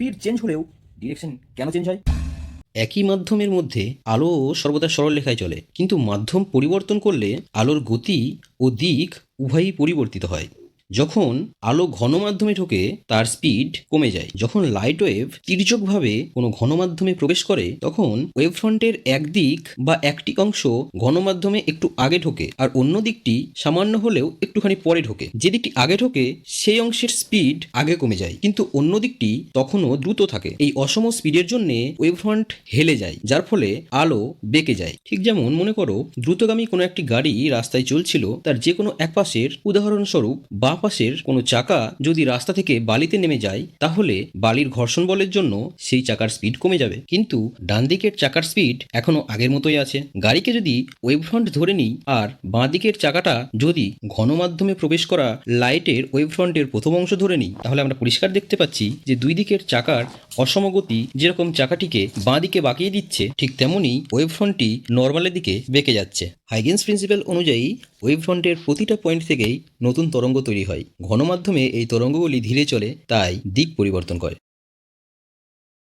Speed change হলেও direction কেন change হয়? একই মাধ্যমের মধ্যে আলো সর্বদা সরল রেখায় চলে, কিন্তু মাধ্যম পরিবর্তন করলে আলোর গতি ও দিক উভয়ই পরিবর্তিত হয়। যখন আলো ঘন মাধ্যমে ঢোকে, তার স্পিড কমে যায়। যখন লাইট ওয়েভ তির্যকভাবে কোনো ঘন মাধ্যমে প্রবেশ করে, তখন ওয়েভ ফ্রন্টের একদিক বা একটি অংশ ঘন মাধ্যমে একটু আগে ঢোকে আর অন্য দিকটি সামান্য হলেও একটুখানি পরে ঢোকে। যে দিকটি আগে ঢোকে, সেই অংশের স্পিড আগে কমে যায়। কিন্তু অন্য দিকটি তখনও দ্রুত থাকে। এই অসম স্পিডের জন্য ওয়েভ ফ্রন্ট হেলে যায়, যার ফলে আলো বেঁকে যায়। ঠিক যেমন মনে করো, দ্রুতগামী কোনো একটি গাড়ি রাস্তায় চলছিল, তার যে কোনো এক পাশের উদাহরণস্বরূপ বা পাশের কোনো চাকা যদি রাস্তা থেকে বালিতে নেমে যায়, তাহলে বালির ঘর্ষণ বলের জন্য সেই চাকার স্পিড কমে যাবে। কিন্তু ডান দিকের চাকার স্পিড এখনও আগের মতোই আছে। গাড়িকে যদি ওয়েভ ফ্রন্ট ধরে নিই, আর বাঁ দিকের চাকাটা যদি ঘন মাধ্যমে প্রবেশ করা লাইটের ওয়েভ ফ্রন্টের প্রথম অংশ ধরে নিই, তাহলে আমরা পরিষ্কার দেখতে পাচ্ছি যে দুই দিকের চাকার অসমগতি যেরকম চাকাটিকে বাঁ দিকে বাঁকিয়ে দিচ্ছে, ঠিক তেমনই ওয়েভ ফ্রন্টটি নর্মালের দিকে বেঁকে যাচ্ছে। হাইগেন্স প্রিন্সিপাল অনুযায়ী ওয়েভ ফ্রন্টের প্রতিটা পয়েন্ট থেকেই নতুন তরঙ্গ তৈরি হয়। ঘন মাধ্যমে এই তরঙ্গগুলি ধীরে চলে তাই দিক পরিবর্তন করে।